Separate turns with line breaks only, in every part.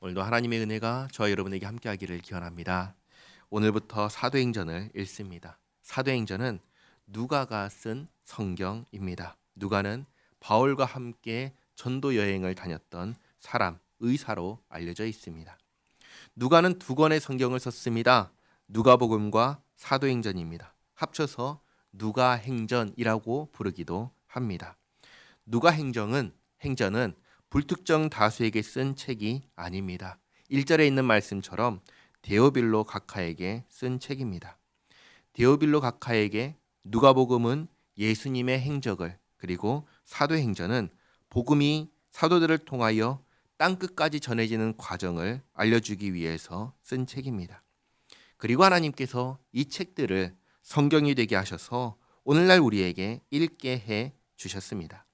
오늘도 하나님의 은혜가 저와 여러분에게 함께하기를 기원합니다. 오늘부터 사도행전을 읽습니다. 사도행전은 누가가 쓴 성경입니다. 누가는 바울과 함께 전도 여행을 다녔던 사람, 의사로 알려져 있습니다. 누가는 두 권의 성경을 썼습니다. 누가복음과 사도행전입니다. 합쳐서 누가행전이라고 부르기도 합니다. 누가행정은 행전은 불특정 다수에게 쓴 책이 아닙니다. 1절에 있는 말씀처럼 데오빌로 각하에게 쓴 책입니다. 데오빌로 각하에게 누가복음은 예수님의 행적을 그리고 사도행전은 복음이 사도들을 통하여 땅 끝까지 전해지는 과정을 알려주기 위해서 쓴 책입니다. 그리고 하나님께서 이 책들을 성경이 되게 하셔서 오늘날 우리에게 읽게 해 주셨습니다.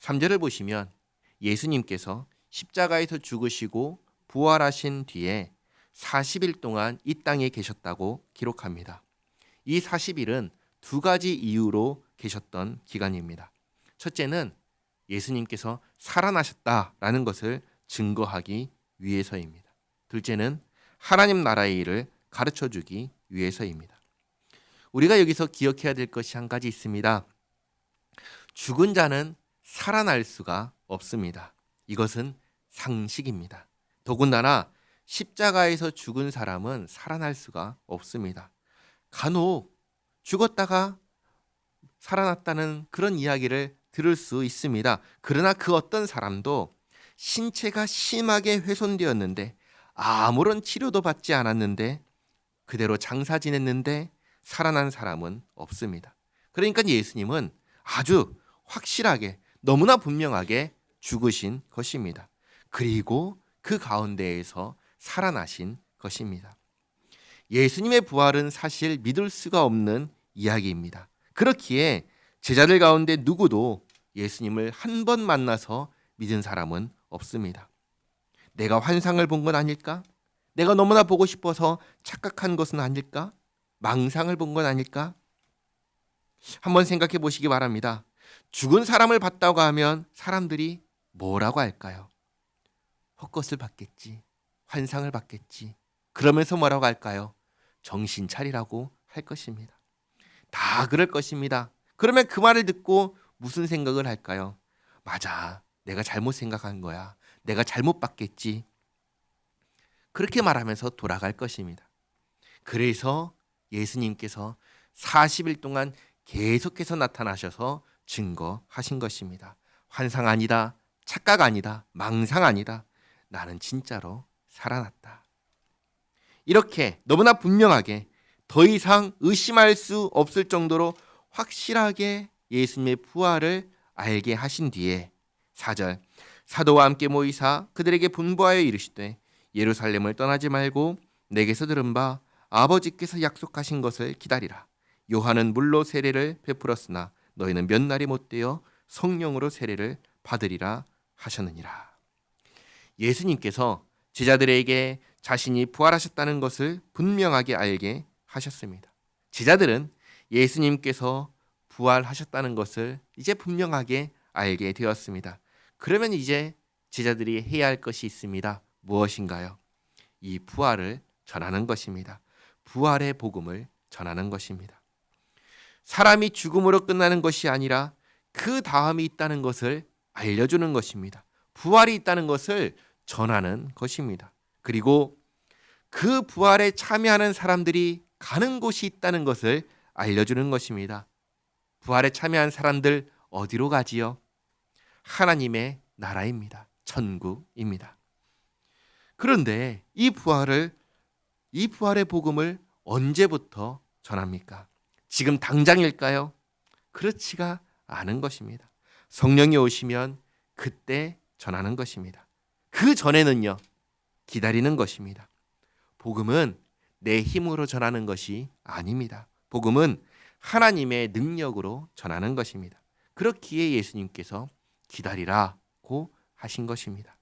3절을 보시면 예수님께서 십자가에서 죽으시고 부활하신 뒤에 40일 동안 이 땅에 계셨다고 기록합니다. 이 40일은 두 가지 이유로 계셨던 기간입니다. 첫째는 예수님께서 살아나셨다라는 것을 증거하기 위해서입니다. 둘째는 하나님 나라의 일을 가르쳐 주기 위해서입니다. 우리가 여기서 기억해야 될 것이 한 가지 있습니다. 죽은 자는 살아날 수가 없습니다. 이것은 상식입니다. 더군다나 십자가에서 죽은 사람은 살아날 수가 없습니다. 간혹 죽었다가 살아났다는 그런 이야기를 들을 수 있습니다. 그러나 그 어떤 사람도 신체가 심하게 훼손되었는데 아무런 치료도 받지 않았는데 그대로 장사 지냈는데 살아난 사람은 없습니다. 그러니까 예수님은 아주 확실하게 너무나 분명하게 죽으신 것입니다. 그리고 그 가운데에서 살아나신 것입니다. 예수님의 부활은 사실 믿을 수가 없는 이야기입니다. 그렇기에 제자들 가운데 누구도 예수님을 한 번 만나서 믿은 사람은 없습니다. 내가 환상을 본 건 아닐까? 내가 너무나 보고 싶어서 착각한 것은 아닐까? 망상을 본 건 아닐까? 한번 생각해 보시기 바랍니다. 죽은 사람을 봤다고 하면 사람들이 뭐라고 할까요? 헛것을 봤겠지. 환상을 봤겠지. 그러면서 뭐라고 할까요? 정신 차리라고 할 것입니다. 다 그럴 것입니다. 그러면 그 말을 듣고 무슨 생각을 할까요? 맞아. 내가 잘못 생각한 거야. 내가 잘못 봤겠지. 그렇게 말하면서 돌아갈 것입니다. 그래서 예수님께서 40일 동안 계속해서 나타나셔서 증거하신 것입니다. 환상 아니다. 착각 아니다. 망상 아니다. 나는 진짜로 살아났다. 이렇게 너무나 분명하게 더 이상 의심할 수 없을 정도로 확실하게 예수님의 부활을 알게 하신 뒤에 4절 사도와 함께 모이사 그들에게 분부하여 이르시되 예루살렘을 떠나지 말고 내게서 들은 바 아버지께서 약속하신 것을 기다리라. 요한은 물로 세례를 베풀었으나 너희는 몇 날이 못 되어 성령으로 세례를 받으리라 하셨느니라. 예수님께서 제자들에게 자신이 부활하셨다는 것을 분명하게 알게 하셨습니다. 제자들은 예수님께서 부활하셨다는 것을 이제 분명하게 알게 되었습니다. 그러면 이제 제자들이 해야 할 것이 있습니다. 무엇인가요? 이 부활을 전하는 것입니다. 부활의 복음을 전하는 것입니다. 사람이 죽음으로 끝나는 것이 아니라 그 다음이 있다는 것을 알려주는 것입니다. 부활이 있다는 것을 전하는 것입니다. 그리고 그 부활에 참여하는 사람들이 가는 곳이 있다는 것을 알려주는 것입니다. 부활에 참여한 사람들 어디로 가지요? 하나님의 나라입니다. 천국입니다. 그런데 이 부활을 이 부활의 복음을 언제부터 전합니까? 지금 당장일까요? 그렇지가 않은 것입니다. 성령이 오시면 그때 전하는 것입니다. 그 전에는요, 기다리는 것입니다. 복음은 내 힘으로 전하는 것이 아닙니다. 복음은 하나님의 능력으로 전하는 것입니다. 그렇기에 예수님께서 기다리라고 하신 것입니다.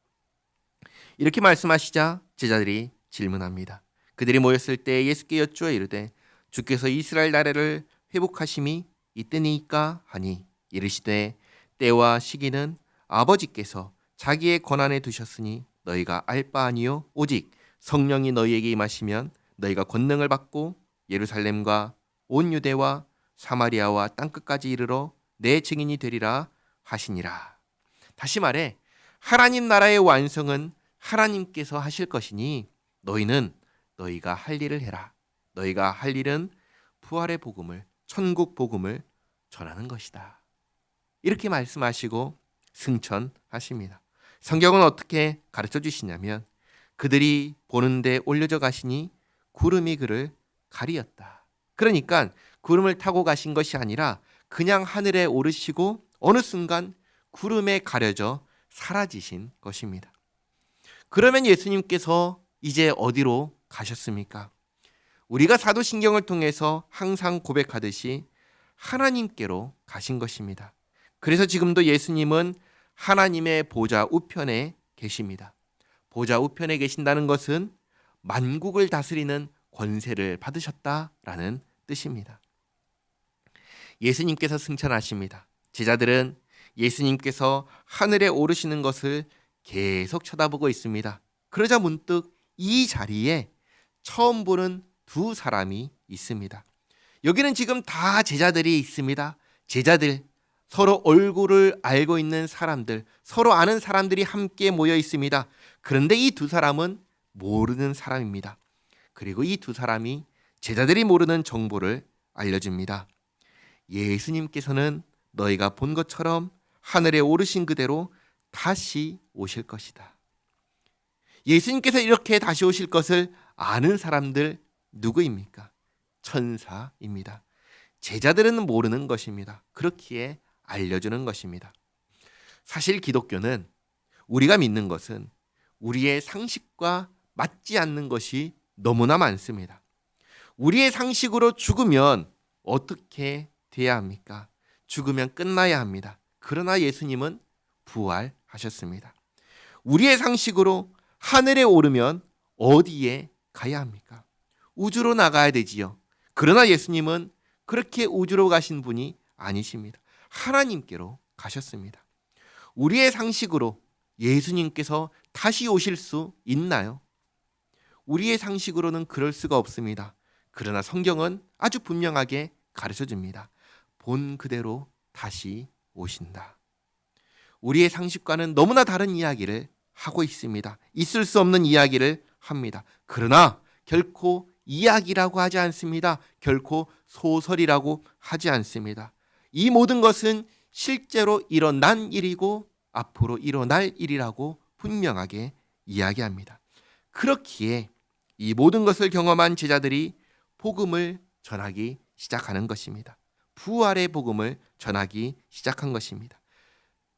이렇게 말씀하시자 제자들이 질문합니다. 그들이 모였을 때 예수께 여쭈어 이르되 주께서 이스라엘 나라를 회복하심이 이때니까 하니 이르시되 때와 시기는 아버지께서 자기의 권한에 두셨으니 너희가 알 바 아니요 오직 성령이 너희에게 임하시면 너희가 권능을 받고 예루살렘과 온 유대와 사마리아와 땅 끝까지 이르러 내 증인이 되리라 하시니라. 다시 말해 하나님 나라의 완성은 하나님께서 하실 것이니 너희는 너희가 할 일을 해라. 너희가 할 일은 부활의 복음을 천국 복음을 전하는 것이다. 이렇게 말씀하시고 승천하십니다. 성경은 어떻게 가르쳐 주시냐면 그들이 보는데 올려져 가시니 구름이 그를 가리었다. 그러니까 구름을 타고 가신 것이 아니라 그냥 하늘에 오르시고 어느 순간 구름에 가려져 사라지신 것입니다. 그러면 예수님께서 이제 어디로 가셨습니까? 우리가 사도신경을 통해서 항상 고백하듯이 하나님께로 가신 것입니다. 그래서 지금도 예수님은 하나님의 보좌 우편에 계십니다. 보좌 우편에 계신다는 것은 만국을 다스리는 권세를 받으셨다라는 뜻입니다. 예수님께서 승천하십니다. 제자들은 예수님께서 하늘에 오르시는 것을 계속 쳐다보고 있습니다. 그러자 문득 이 자리에 처음 보는 두 사람이 있습니다. 여기는 지금 다 제자들이 있습니다. 제자들, 서로 얼굴을 알고 있는 사람들, 서로 아는 사람들이 함께 모여 있습니다. 그런데 이 두 사람은 모르는 사람입니다. 그리고 이 두 사람이 제자들이 모르는 정보를 알려줍니다. 예수님께서는 너희가 본 것처럼 하늘에 오르신 그대로 다시 오실 것이다. 예수님께서 이렇게 다시 오실 것을 아는 사람들 누구입니까? 천사입니다. 제자들은 모르는 것입니다. 그렇기에 알려주는 것입니다. 사실 기독교는 우리가 믿는 것은 우리의 상식과 맞지 않는 것이 너무나 많습니다. 우리의 상식으로 죽으면 어떻게 돼야 합니까? 죽으면 끝나야 합니다. 그러나 예수님은 부활하셨습니다. 우리의 상식으로 하늘에 오르면 어디에 가야 합니까? 우주로 나가야 되지요. 그러나 예수님은 그렇게 우주로 가신 분이 아니십니다. 하나님께로 가셨습니다. 우리의 상식으로 예수님께서 다시 오실 수 있나요? 우리의 상식으로는 그럴 수가 없습니다. 그러나 성경은 아주 분명하게 가르쳐 줍니다. 본 그대로 다시 오신다. 우리의 상식과는 너무나 다른 이야기를 하고 있습니다. 있을 수 없는 이야기를 합니다. 그러나 결코 이야기라고 하지 않습니다. 결코 소설이라고 하지 않습니다. 이 모든 것은 실제로 일어난 일이고 앞으로 일어날 일이라고 분명하게 이야기합니다. 그렇기에 이 모든 것을 경험한 제자들이 복음을 전하기 시작하는 것입니다. 부활의 복음을 전하기 시작한 것입니다.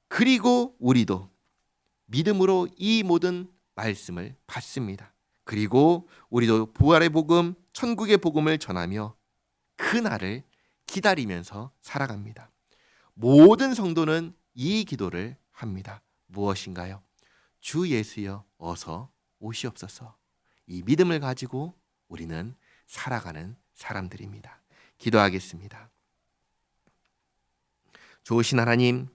그리고 우리도 믿음으로 이 모든 말씀을 받습니다. 그리고 우리도 부활의 복음, 천국의 복음을 전하며 그날을 기다리면서 살아갑니다. 모든 성도는 이 기도를 합니다. 무엇인가요? 주 예수여 어서 오시옵소서. 이 믿음을 가지고 우리는 살아가는 사람들입니다. 기도하겠습니다. 좋으신 하나님,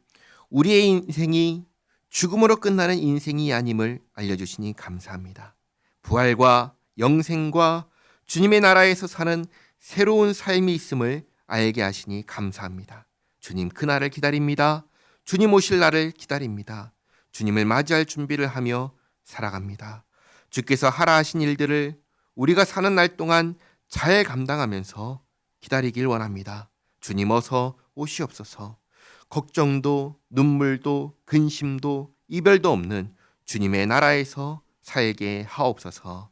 우리의 인생이 죽음으로 끝나는 인생이 아님을 알려주시니 감사합니다. 부활과 영생과 주님의 나라에서 사는 새로운 삶이 있음을 알게 하시니 감사합니다. 주님 그날을 기다립니다. 주님 오실 날을 기다립니다. 주님을 맞이할 준비를 하며 살아갑니다. 주께서 하라 하신 일들을 우리가 사는 날 동안 잘 감당하면서 기다리길 원합니다. 주님 어서 오시옵소서. 걱정도 눈물도 근심도 이별도 없는 주님의 나라에서 살게 하옵소서.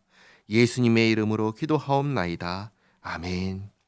예수님의 이름으로 기도하옵나이다. 아멘.